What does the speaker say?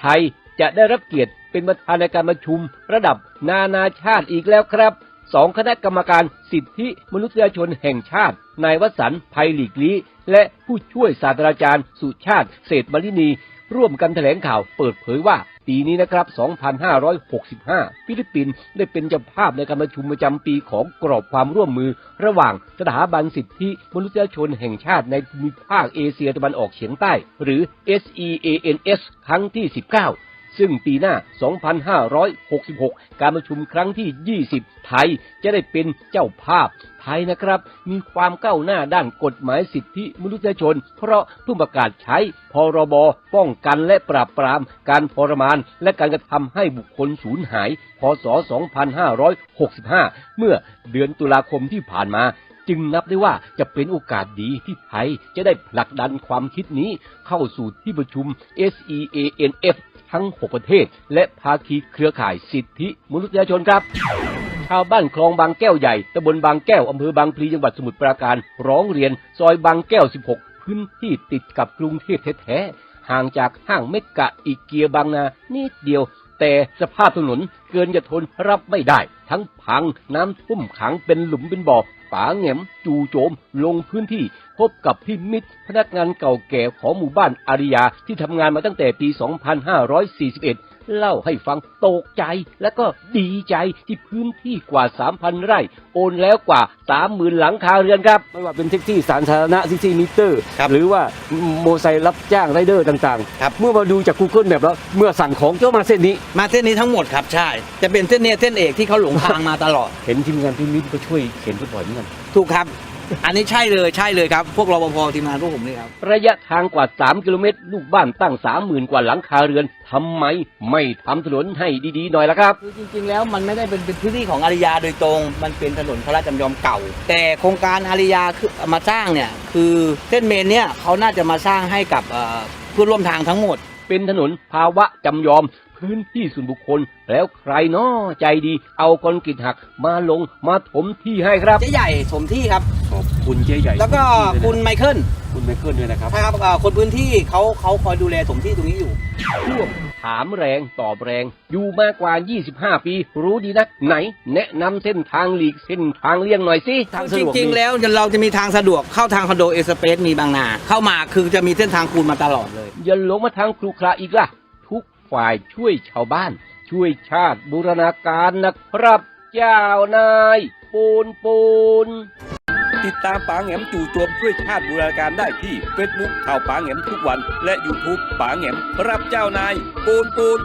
ไทยจะได้รับเกียรติเป็นประธานในการประชุมระดับนานาชาติอีกแล้วครับสองคณะกรรมการสิทธิมนุษยชนแห่งชาติ นายวสันต์ภัยหลีกลีและผู้ช่วยศาสตราจารย์สุชาติเศรษฐมลินี ร่วมกันแถลงข่าวเปิดเผยว่า ปีนี้นะครับ 2565 ฟิลิปปินส์ได้เป็นเจ้าภาพในการประชุมประจำปีของกรอบความร่วมมือ ระหว่างสถาบันสิทธิมนุษยชนแห่งชาติในภูมิภาคเอเชียตะวันออกเฉียงใต้ หรือ SEANS ครั้งที่ 19 ซึ่งปีหน้า 2566 การประชุมครั้งที่ 20 ไทยจะได้เป็นเจ้าภาพ ไทยนะครับ มีความก้าวหน้าด้านกฎหมายสิทธิมนุษยชน เพราะเพิ่งประกาศใช้พรบป้องกันและปราบปราม การทรมาน และการกระทำให้บุคคลสูญหาย พศ 2565 เมื่อเดือนตุลาคมที่ผ่านมา จึงนับได้ว่าจะเป็นโอกาสดีที่ไทยจะได้ผลักดันความคิดนี้เข้าสู่ที่ประชุม SEANF ทั้ง 6 ประเทศ และภาคีเครือข่ายสิทธิมนุษยชนครับชาวบ้านคลองบางแก้วใหญ่ตำบลบางแก้วอำเภอบางพลีจังหวัดสมุทรปราการ ร้องเรียน ซอยบางแก้ว 16 พื้นที่ติดกับกรุงเทพแท้ๆห่างจากห้างเมกะอีเกียบางนานิดเดียว แต่สภาพถนนเกินจะทนรับไม่ได้ ทั้งพังน้ำท่วมขังเป็นหลุมเป็นบ่อป๋าแง้มจู่โจมลงพื้นที่ พบกับพี่มิตร พนักงานเก่าแก่ของหมู่บ้านอาริยาที่ทำงานมาตั้งแต่ปี 2541 เล่าให้ฟังตกใจและก็ดีใจที่พื้นที่กว่า 3,000 ไร่ โอนแล้วกว่า 30,000 หลังคาเรือนครับ ไม่ว่าเป็นแท็กซี่สาธารณะแท็กซี่มิเตอร์ ครับหรือว่าโมอไซค์รับจ้างไรเดอร์ต่างครับ ๆ เมื่อมาดูจาก Google แบบแล้วเมื่อสั่งของเจ้ามาเส้นนี้ มาเส้นนี้ทั้งหมดครับใช่ จะเป็นเส้นเนี้ยเส้นเอกที่เขาหลงทางมาตลอด เห็นทีมงานพี่มิตรก็ช่วยเข็นบ่อยๆเหมือนกัน ถูกครับ อันนี้ใช่เลยใช่เลยครับ พวกรปภทีมงานพวกผมนี่ครับ ระยะทางกว่า 3 กิโลเมตร ลูกบ้านตั้ง 30,000 กว่าหลังคาเรือนทำไมไม่ทำถนนให้ดีๆหน่อยล่ะครับ คือจริงๆ แล้วมันไม่ได้เป็นเป็นพื้นที่ของอาริยาโดยตรง มันเป็นถนนพระราชจำยอมเก่า แต่โครงการอาริยาคือมาสร้างเนี่ยคือเส้นเมนเนี่ยเขาน่าจะมาสร้างให้กับเอ่อผู้ร่วมทางทั้งหมด เป็นถนนภาวะจำยอม พื้นที่ส่วนบุคคล แล้วใครน้อใจดี เอาคอนกรีตหักมาลงมาถมที่ให้ครับ เจ๊ใหญ่สมที่ครับ ขอบคุณเจ๊ใหญ่แล้วก็คุณไมเคิลคุณไมเคิลด้วยนะครับ ใช่ครับเอ่อคนพื้นที่เขาเขาคอยดูแลสมที่ตรงนี้อยู่ช่วง ถามแรงตอบแรง อยู่มากกว่า 25 ปี รู้ดีนักไหน แนะนำเส้นทางหลีกเส้นทางเลี่ยงหน่อยสิทางสะจดวกริงดีๆแล้วเราจะมีทางสะดวกเข้าทางคอนโดเอสเปซมีบางนา เข้ามาคือจะมีเส้นทางคูณมาตลอดเลย อย่าหลงมาทางครูคราอีกล่ะ ทุกฝ่ายช่วยชาวบ้าน ช่วยชาติบูรณาการนะครับ เจ้านายปูนปูน ติดตามป๋าแหมจู่โจมช่วยชาติบูรณาการได้ที่ Facebook ข่าวป๋าแหมทุกวัน และ YouTube ป๋าแหมรับเจ้านายปูนปูน